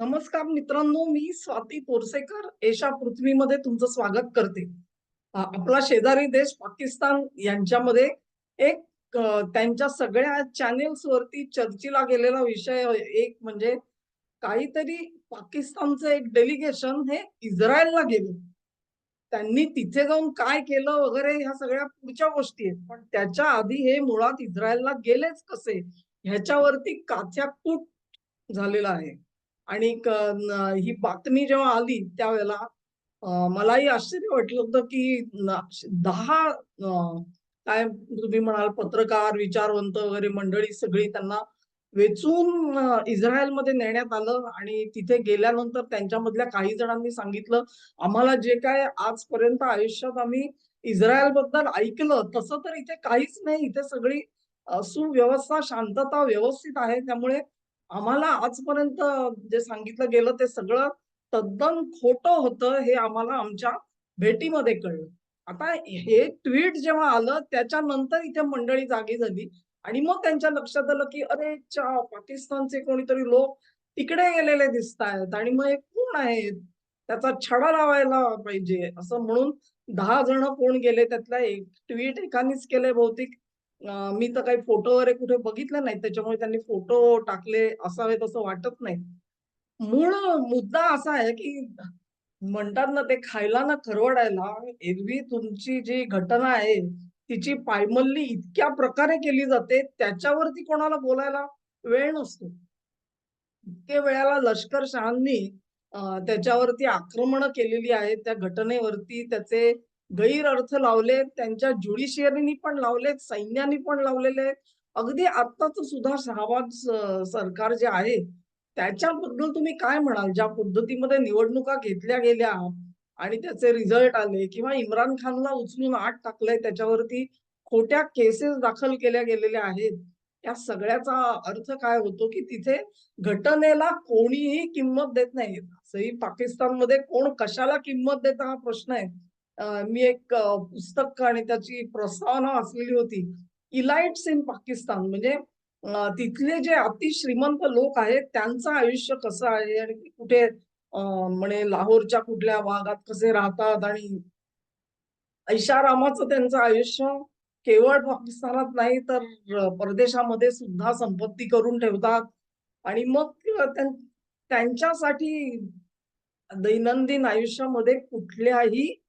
नमस्कार मित्रांनो मी स्वाती पोरसेकर. एशा पृथ्वीमध्ये तुमचं स्वागत करते. आपला शेजारी देश पाकिस्तान यांच्यामध्ये एक त्यांच्या सगळ्या चॅनेल्स वरती चर्चेला गेलेला विषय एक म्हणजे काहीतरी पाकिस्तानचं एक डेलिगेशन हे इस्रायलला गेलं. त्यांनी तिथे जाऊन काय केलं वगैरे ह्या सगळ्या पुढच्या गोष्टी आहेत. पण त्याच्या आधी हे मुळात इस्रायलला गेलेच कसे? ह्याच्यावरती काथ्याकूट झालेला आहे. आणि ही बातमी जेव्हा आली त्यावेळेला मलाही आश्चर्य वाटलं होतं की दहा काय तुम्ही म्हणाल पत्रकार विचारवंत वगैरे मंडळी सगळी त्यांना वेचून इस्रायलमध्ये नेण्यात आलं आणि तिथे गेल्यानंतर त्यांच्यामधल्या काही जणांनी सांगितलं आम्हाला जे काय आजपर्यंत आयुष्यात आम्ही इस्रायलबद्दल ऐकलं तसं तर इथे काहीच नाही. इथे सगळी सुव्यवस्था शांतता व्यवस्थित आहे. त्यामुळे आम्हाला आजपर्यंत जे सांगितलं गेलं ते सगळं तद्दन खोटं होतं हे आम्हाला आमच्या भेटीमध्ये कळलं. आता हे ट्विट जेव्हा आलं त्याच्यानंतर इथे मंडळी जागी झाली आणि मग त्यांच्या लक्षात आलं की अरे चा पाकिस्तानचे कोणीतरी लोक तिकडे गेलेले दिसत आहेत आणि मग हे कोण आहेत? त्याचा छडा लावायला पाहिजे असं म्हणून दहा जण कोण गेले त्यातला एक ट्विट एकानीच केलंय बहुतेक. मी तर काही फोटो वगैरे कुठे बघितले नाही. त्याच्यामुळे त्यांनी फोटो टाकले असावेत असं वाटत नाही. मूळ मुद्दा असा आहे की म्हणतात ना ते खायला ना खरवडायला एरवी तुमची जी घटना आहे तिची पायमल्ली इतक्या प्रकारे केली जाते त्याच्यावरती कोणाला बोलायला वेळ नसतो. इतके वेळेला लष्कर शहांनी त्याच्यावरती आक्रमण केलेली आहेत त्या घटनेवरती त्याचे गैरअर्थ लावलेत त्यांच्या ज्युडिशियरीनी पण लावलेत सैन्यानी पण लावलेले आहेत. अगदी आत्ताच सुद्धा शहाबाज सरकार जे आहे त्याच्याबद्दल तुम्ही काय म्हणाल? ज्या पद्धतीमध्ये निवडणुका घेतल्या गेल्या आणि त्याचे रिझल्ट आले किंवा इम्रान खानला उचलून आठ टाकलंय त्याच्यावरती खोट्या केसेस दाखल केल्या गेलेल्या आहेत या सगळ्याचा अर्थ काय होतो की तिथे घटनेला कोणीही किंमत देत नाही असंही पाकिस्तानमध्ये कोण कशाला किंमत देता हा प्रश्न आहे? मी एक पुस्तक आणि त्याची प्रस्तावना वाचलेली होती. Elites in Pakistan. म्हणजे तिथले जे अति श्रीमंत लोक आहेत त्यांचं आयुष्य कसं आहे आणि कुठे म्हणे लाहोरच्या कुठल्या भागात कसे राहतात आणि ऐशारामाचं त्यांचं आयुष्य केवळ पाकिस्तानात नाही तर परदेशामध्ये सुद्धा संपत्ती करून ठेवतात. आणि मग त्यां- त्यांच्यासाठी दैनंदिन आयुष्यामध्ये कुठल्याही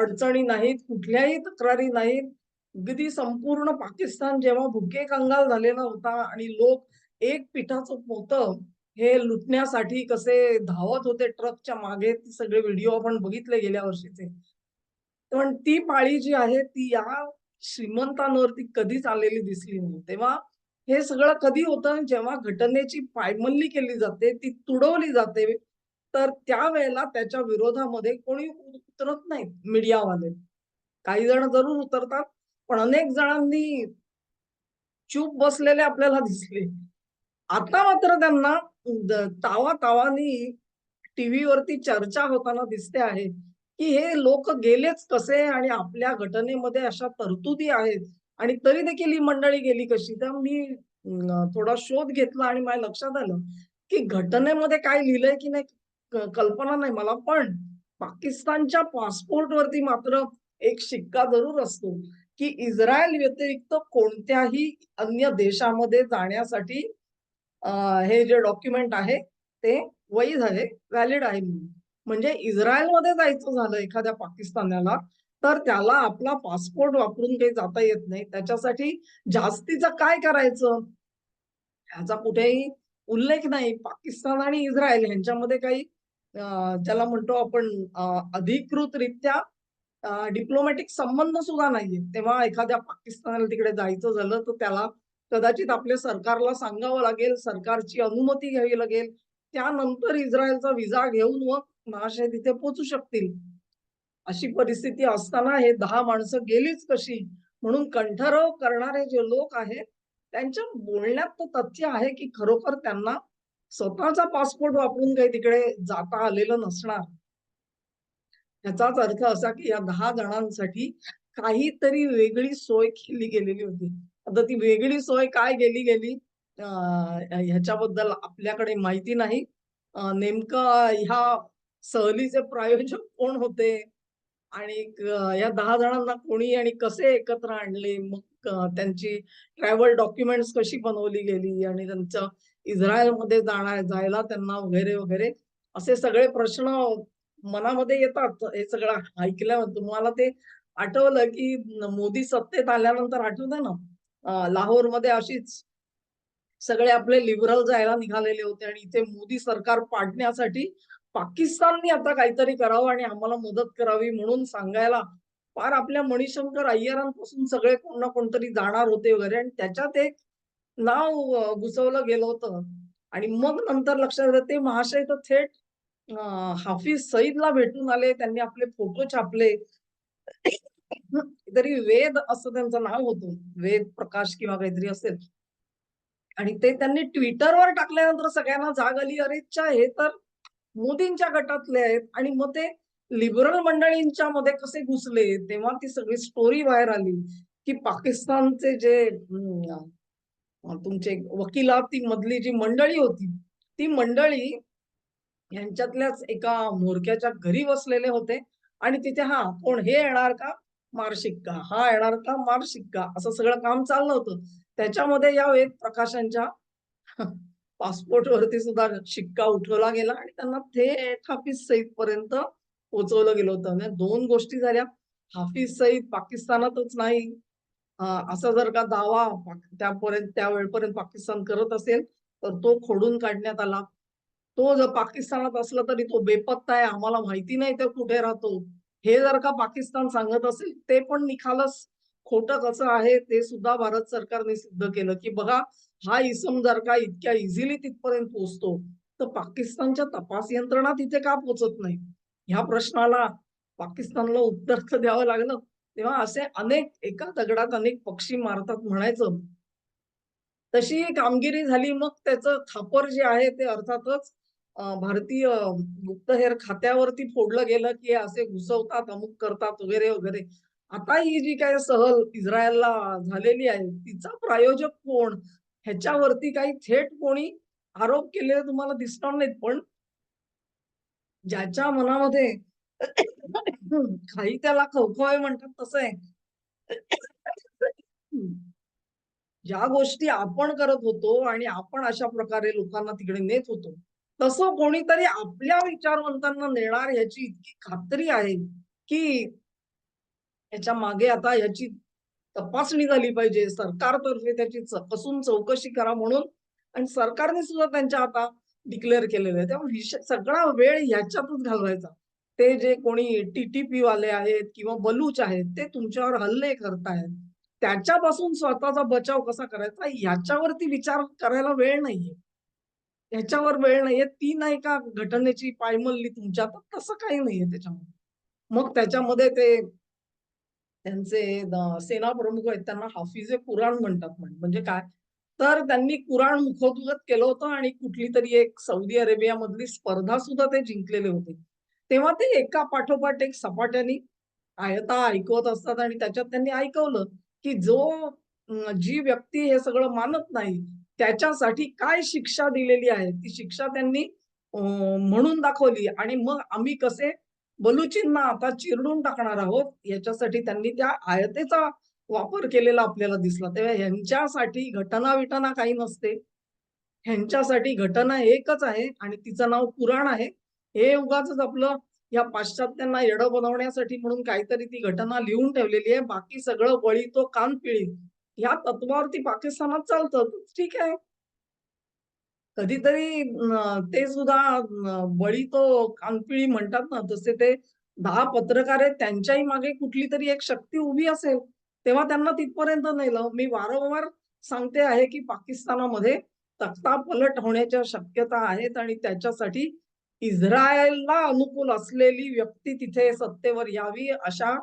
अडचणी नाहीत कुठल्याही तक्रारी नाहीत. अगदी संपूर्ण पाकिस्तान जेव्हा भुके कंगाल झालेला होता आणि लोक एक पिठाचं पोतं हे लुटण्यासाठी कसे धावत होते ट्रकच्या मागे सगळे व्हिडिओ आपण बघितले गेल्या वर्षीचे. पण ती पाळी जी आहे ती या श्रीमंतांवरती कधीच आलेली दिसली नाही. तेव्हा हे सगळं कधी होतं? जेव्हा घटनेची पायमल्ली केली जाते ती तुडवली जाते तर त्यावेळेला त्याच्या विरोधामध्ये कोणी उतरत नाहीत मीडियावाले. काही जण जरूर उतरतात पण अनेक जणांनी चूप बसलेले आपल्याला दिसले. आता मात्र त्यांना तावा तावानी टीव्हीवरती चर्चा होताना दिसते आहे की हे लोक गेलेच कसे आणि आपल्या घटनेमध्ये अशा तरतुदी आहेत आणि तरी देखील ही मंडळी गेली कशी? तर मी थोडा शोध घेतला आणि माझ्या लक्षात आलं की घटनेमध्ये काय लिहिलंय की नाही कल्पना नाही मला पण पाकिस्तानच्या पासपोर्ट वरती मात्र एक शिक्का जरूर असतो की इस्रायल व्यतिरिक्त कोणत्याही अन्य देशामध्ये जाण्यासाठी हे जे डॉक्युमेंट आहे ते वैध आहे व्हॅलिड आहे म्हणजे इस्रायलमध्ये जायचं झालं एखाद्या पाकिस्तानाला तर त्याला आपला पासपोर्ट वापरून काही जाता येत नाही. त्याच्यासाठी जास्तीचं काय करायचं? ह्याचा कुठेही उल्लेख नाही. पाकिस्तान आणि इस्रायल यांच्यामध्ये काही ज्याला म्हणतो आपण अधिकृतरित्या डिप्लोमॅटिक संबंध सुद्धा नाहीये. तेव्हा एखाद्या पाकिस्तानाला तिकडे जायचं झालं तर त्याला कदाचित आपल्या सरकारला सांगावं लागेल सरकारची अनुमती घ्यावी लागेल. त्यानंतर इस्रायलचा विजा घेऊन मग महाशय तिथे पोचू शकतील. अशी परिस्थिती असताना हे दहा माणसं गेलीच कशी? म्हणून कंठराव करणारे जे लोक आहेत त्यांच्या बोलण्यात तो तथ्य आहे की खरोखर त्यांना स्वतःचा पासपोर्ट वापरून काही तिकडे जाता आलेलं नसणार. याचाच अर्थ असा की या दहा जणांसाठी काहीतरी वेगळी सोय केली गेलेली होती. आता ती वेगळी सोय काय गेली? गेली ह्याच्याबद्दल आपल्याकडे माहिती नाही. नेमकं ह्या सहलीचे प्रायोजक कोण होते? आणि या दहा जणांना कोणी आणि कसे एकत्र आणले? मग त्यांची ट्रॅव्हल डॉक्युमेंट्स कशी बनवली गेली? आणि त्यांचं इस्रायलमध्ये जाणार जायला त्यांना वगैरे वगैरे असे सगळे प्रश्न मनामध्ये येतात. हे सगळं ऐकल्यावर तुम्हाला ते आठवलं की मोदी सत्तेत आल्यानंतर आठवतं ना? लाहोरमध्ये अशीच सगळे आपले लिबरल जायला निघालेले होते आणि इथे मोदी सरकार पाडण्यासाठी पाकिस्ताननी आता काहीतरी करावं आणि आम्हाला मदत करावी म्हणून सांगायला फार आपल्या मणिशंकर अय्यरांपासून सगळे कोण ना कोणतरी जाणार होते वगैरे. आणि त्याच्यात एक नाव घुसवलं गेलं होतं. आणि मग नंतर लक्षात आलं ते महाशय तर थेट हाफिज सईदला भेटून आले. त्यांनी आपले फोटो छापले. तरी वेद असं त्यांचं नाव होतं. वेद प्रकाश किंवा काहीतरी असेल. आणि ते त्यांनी ट्विटरवर टाकल्यानंतर सगळ्यांना जाग आली. अरेच्या हे तर मोदींच्या गटातले आहेत. आणि मग ते लिबरल मंडळींच्या मध्ये कसे घुसले तेव्हा ती सगळी स्टोरी बाहेर आली. की पाकिस्तानचे जे तुमचे वकिलाती मधली जी मंडळी होती ती मंडळी यांच्यातल्याच एका मोरक्याच्या घरी बसलेले होते आणि तिथे हा कोण हे येणार का? मार्शिक्का हा येणार का? मारशिक्का असं सगळं काम चाललं होतं. त्याच्यामध्ये या वेद प्रकाशांच्या पासपोर्ट वरती सुद्धा शिक्का उठवला गेला आणि त्यांना थेट हाफिज सईद पर्यंत पोहोचवलं गेलं होतं. दोन गोष्टी झाल्या. हाफिज सईद पाकिस्तानातच नाही असा जर का दावा त्यापर्यंत त्या वेळपर्यंत पाकिस्तान करत असेल तर तो खोडून काढण्यात आला. तो जर पाकिस्तानात असला तरी तो बेपत्ता आहे आम्हाला माहिती नाही तो कुठे राहतो. हे जर का पाकिस्तान सांगत असेल ते पण निखालस खोटं कसं आहे ते सुद्धा भारत सरकारने सिद्ध केलं. की बघा हा इसम जर का इतक्या इझिली तिथपर्यंत पोहोचतो तर पाकिस्तानच्या तपास यंत्रणा तिथे का पोहोचत नाही? ह्या प्रश्नाला पाकिस्तानला उत्तर द्यावं लागलं. तेव्हा असे अनेक एका दगडात अनेक पक्षी मारतात म्हणायचं. तशी कामगिरी झाली मग त्याचं खापर जे आहे ते अर्थातच भारतीय गुप्तहेर खात्यावरती फोडलं गेलं की असे घुसवतात अमुक करतात वगैरे वगैरे. आता ही जी काय सहल इस्रायलला झालेली आहे तिचा प्रायोजक कोण? ह्याच्यावरती काही थेट कोणी आरोप केलेले तुम्हाला दिसणार नाहीत पण ज्याच्या मनामध्ये काही त्याला खवखवे म्हणतात तसं आहे. ज्या गोष्टी आपण करत होतो आणि आपण अशा प्रकारे लोकांना तिकडे नेत होतो तसं कोणीतरी आपल्या विचारवंतांना नेणार याची इतकी खात्री आहे की याच्या मागे आता याची तपासणी झाली पाहिजे. सरकारतर्फे त्याची चकसून कसून चौकशी करा म्हणून आणि सरकारने सुद्धा त्यांच्या आता डिक्लेअर केलेलं आहे. त्यामुळे सगळा वेळ ह्याच्यातच घालवायचा. ते जे कोणी टीटीपी वाले आहेत किंवा बलूच आहेत ते तुमच्यावर हल्ले करतायत. त्याच्यापासून स्वतःचा बचाव कसा करायचा? याच्यावरती विचार करायला वेळ नाहीये. ह्याच्यावर वेळ नाहीये. ती नाही का घटनेची पायमल्ली तुमच्या तर तसं काही नाहीये त्याच्यामध्ये. मग त्याच्यामध्ये ते त्यांचे सेना प्रमुख आहेत त्यांना हाफिजे कुराण म्हणतात म्हणजे काय? तर त्यांनी कुराण मुखोद्गत केलं होतं आणि कुठली तरी एक सौदी अरेबिया मधली स्पर्धा सुद्धा ते जिंकलेले होते. तेव्हा ते एका पाठोपाठ एक सपाट्याने आयता ऐकवत असतात आणि त्याच्यात त्यांनी ऐकवलं की जो जी व्यक्ती हे सगळं मानत नाही त्याच्यासाठी काय शिक्षा दिलेली आहे? ती शिक्षा त्यांनी म्हणून दाखवली. आणि मग आम्ही कसे बलुचींना आता चिरडून टाकणार आहोत? याच्यासाठी त्यांनी त्या आयतेचा वापर केलेला आपल्याला दिसला. तेव्हा ह्यांच्यासाठी घटना विटना काही नसते. ह्यांच्यासाठी घटना एकच आहे आणि तिचं नाव पुराण आहे. हे उगाच आपलं या पाश्चात्यांना येडं बनवण्यासाठी म्हणून काहीतरी ती घटना लिहून ठेवलेली आहे. बाकी सगळं बळी तो कान पिळी. ह्या तत्वावरती पाकिस्तानात चालतं. ठीक आहे. कधीतरी ते सुद्धा बळी तो कानपिळी म्हणतात ना तसे ते दहा पत्रकार आहेत त्यांच्याही मागे कुठली तरी एक शक्ती उभी असेल तेव्हा त्यांना तिथपर्यंत नेलं. मी वारंवार सांगते आहे की पाकिस्तानामध्ये तख्ता पलट होण्याच्या शक्यता आहेत आणि त्याच्यासाठी इस्रायलला अनुकूल असलेली व्यक्ती तिथे सत्तेवर यावी अशा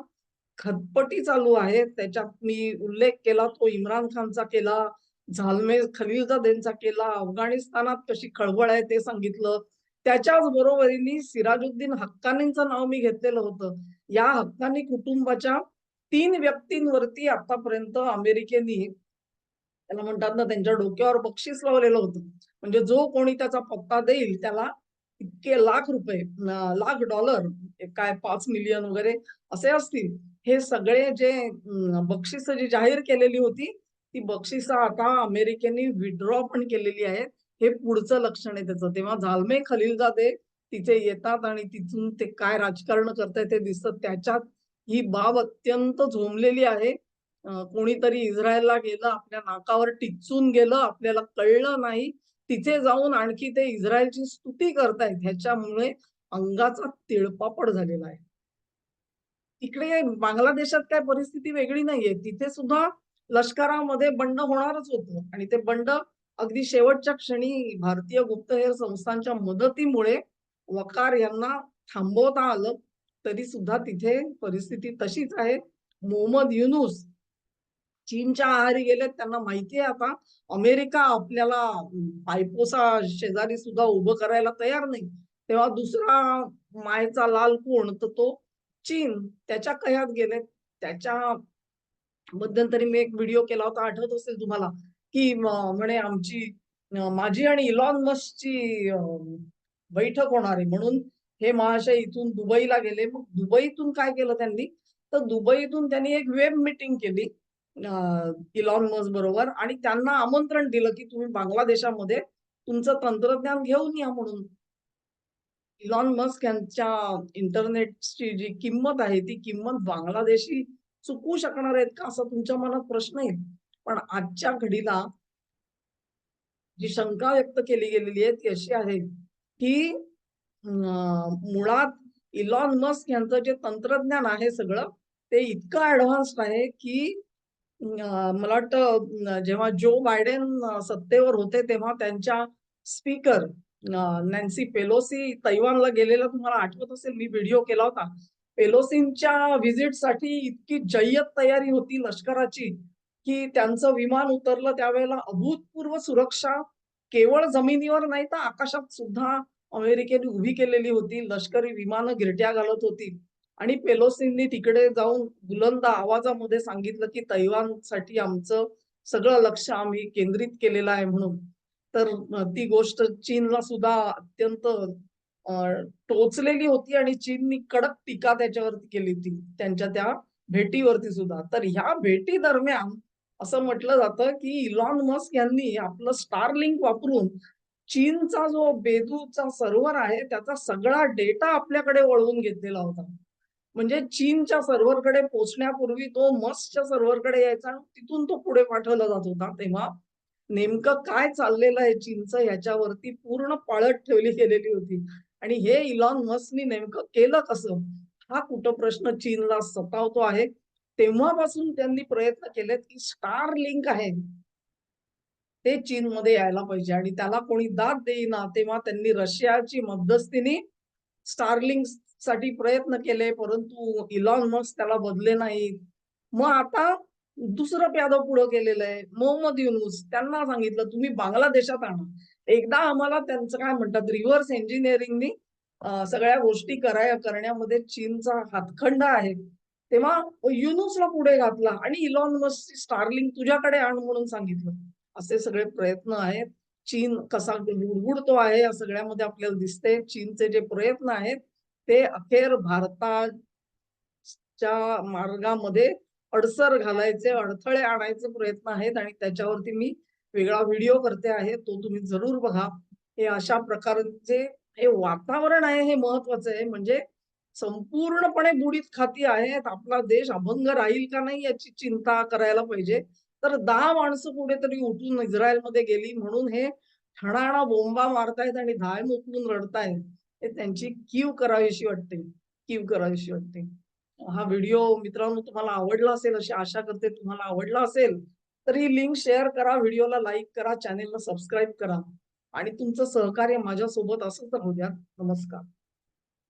खतपटी चालू आहेत त्याच्यात मी उल्लेख केला तो इम्रान खानचा केला झालमे खलीलजादेंचा केला अफगाणिस्तानात कशी खळबळ आहे ते सांगितलं. त्याच्याच बरोबरीने सिराजुद्दीन हक्कानींचं नाव मी घेतलेलं होतं. या हक्कानी कुटुंबाच्या तीन व्यक्तींवरती आतापर्यंत अमेरिकेने त्याला म्हणतात ना त्यांच्या डोक्यावर बक्षीस लावलेलं होतं. म्हणजे जो कोणी त्याचा पत्ता देईल त्याला इतके लाख रुपये लाख डॉलर काय पाच मिलियन वगैरे असे असतील. हे सगळे जे बक्षिस जी जाहीर केलेली होती ती बक्षिस आता अमेरिकेने विड्रॉ पण केलेली आहेत. हे पुढचं लक्षण आहे त्याचं. तेव्हा झालमे खलीलजादे तिथे येतात आणि तिथून ते काय राजकारण करताय ते दिसतं. त्याच्यात ही बाब अत्यंत झोंबलेली आहे. कोणीतरी इस्रायलला गेलं आपल्या नाकावर टिचून गेलं आपल्याला कळलं नाही. तिथे जाऊन आणखी ते इस्रायलची स्तुती करतायत ह्याच्यामुळे अंगाचा तिळपापड झालेला आहे. तिकडे बांगलादेशात काय परिस्थिती वेगळी नाहीये. तिथे सुद्धा लष्करामध्ये बंड होणारच होतं. आणि ते बंड अगदी शेवटच्या क्षणी भारतीय गुप्तहेर संस्थांच्या मदतीमुळे वकार यांना थांबवता आलं तरी सुद्धा तिथे परिस्थिती तशीच आहे. मोहम्मद युनुस चीनच्या आहारी गेलेत त्यांना माहिती आहे आता. अमेरिका आपल्याला पायपोसा शेजारी सुद्धा उभं करायला तयार नाही. तेव्हा दुसरा मायचा लाल कोण? तर तो चीन. त्याच्या कयात गेले त्याच्या मध्यंतरी मी एक व्हिडिओ केला होता आठवत असेल तुम्हाला की म्हणे आमची माझी आणि इलॉन मस्कची बैठक होणार आहे. म्हणून हे महाशय इथून दुबईला गेले. मग दुबईतून काय केलं त्यांनी? तर दुबईतून त्यांनी एक वेब मिटिंग केली. इलॉन मस बरोबर आणि त्यांना आमंत्रण दिलं की तुम्ही बांगलादेशामध्ये तुमचं तंत्रज्ञान घेऊन या म्हणून. इलॉन मस्क यांच्या इंटरनेटची जी किंमत आहे ती किंमत बांगलादेशी चुकवू शकणार आहेत का असा तुमच्या मनात प्रश्न येईल पण आजच्या घडीला जी शंका व्यक्त केली गेलेली आहे ती अशी आहे की मुळात इलॉन मस्क यांचं जे तंत्रज्ञान आहे सगळं ते इतकं ऍडव्हान्स्ड आहे की मला वाटतं जेव्हा जो बायडेन सत्तेवर होते तेव्हा त्यांच्या स्पीकर नॅन्सी पेलोसी तैवानला गेलेला तुम्हाला आठवत असेल मी व्हिडिओ केला होता. पेलोसींच्या व्हिजिटसाठी इतकी जय्यत तयारी होती लष्कराची की त्यांचं विमान उतरलं त्यावेळेला अभूतपूर्व सुरक्षा केवळ जमिनीवर नाही तर आकाशात सुद्धा अमेरिकेने उभी केलेली होती. लष्करी विमानं गिरट्या घालत होती. आणि पेलोसींनी तिकडे जाऊन बुलंद आवाजामध्ये सांगितलं की तैवानसाठी आमचं सगळं लक्ष आम्ही केंद्रित केलेलं आहे म्हणून. तर ती गोष्ट चीनला सुद्धा अत्यंत टोचलेली होती आणि चीननी कडक टीका त्याच्यावरती केली होती त्यांच्या त्या भेटीवरती सुद्धा. तर ह्या भेटी दरम्यान असं म्हटलं जातं की इलॉन मस्क यांनी आपलं स्टारलिंक वापरून चीनचा जो बेदूचा सर्व्हर आहे त्याचा सगळा डेटा आपल्याकडे वळवून घेतलेला होता. म्हणजे चीनच्या सर्व्हरकडे पोचण्यापूर्वी तो मस्कच्या सर्व्हरकडे यायचा आणि तिथून तो पुढे पाठवला जात होता. तेव्हा नेमकं काय चाललेलं आहे चीनचं ह्याच्यावरती पूर्ण पाळत ठेवली गेलेली होती. आणि हे इलॉन मस्कनी नेमकं केलं कसं? हा कुठं प्रश्न चीनला सतावतो आहे? तेव्हापासून त्यांनी प्रयत्न केलेत की स्टार लिंक आहे. ते चीनमध्ये यायला पाहिजे आणि त्याला कोणी दाद देईना. तेव्हा त्यांनी रशियाची मध्यस्थीने स्टारलिंक साठी प्रयत्न केले परंतु इलॉन मस्क त्याला बदले नाहीत. मग आता दुसरं प्यादव पुढं केलेलं आहे मोहम्मद युनुस. त्यांना सांगितलं तुम्ही बांगलादेशात आणा. एकदा आम्हाला त्यांचं काय म्हणतात रिव्हर्स इंजिनिअरिंगनी सगळ्या गोष्टी कराय करण्यामध्ये चीनचा हातखंड आहे. तेव्हा युनुसला पुढे घातला आणि इलॉन मस्क स्टारलिंग तुझ्याकडे आण म्हणून सांगितलं. असे सगळे प्रयत्न आहेत. चीन कसा गुडगुडतो आहे या सगळ्यामध्ये आपल्याला दिसते चीनचे जे प्रयत्न आहेत ते अखेर भारताच्या मार्गामध्ये अडसर घालायचे अडथळे आणायचे प्रयत्न आहेत आणि त्याच्यावरती मी वेगळा व्हिडिओ करते आहे. तो तुम्ही जरूर बघा. हे अशा प्रकारचे हे वातावरण आहे हे महत्वाचं आहे. म्हणजे संपूर्णपणे बुडीत खाती आहेत. आपला देश अभंग राहील का नाही याची चिंता करायला पाहिजे. तर दहा माणसं कुठेतरी उठून इस्रायलमध्ये गेली म्हणून हे ठणाणा बोंबा मारतायत आणि धाय मोकलून रडतायत. त्यांची कीव करावीशी वाटते. कीव करावीशी वाटते. हा व्हिडिओ मित्रांनो तुम्हाला आवडला असेल अशी आशा करते तुम्हाला आवडला असेल तर ही लिंक शेअर करा व्हिडिओला लाईक करा चॅनेलला सबस्क्राईब करा. आणि तुमचं सहकार्य माझ्यासोबत असंच राहू द्या. नमस्कार.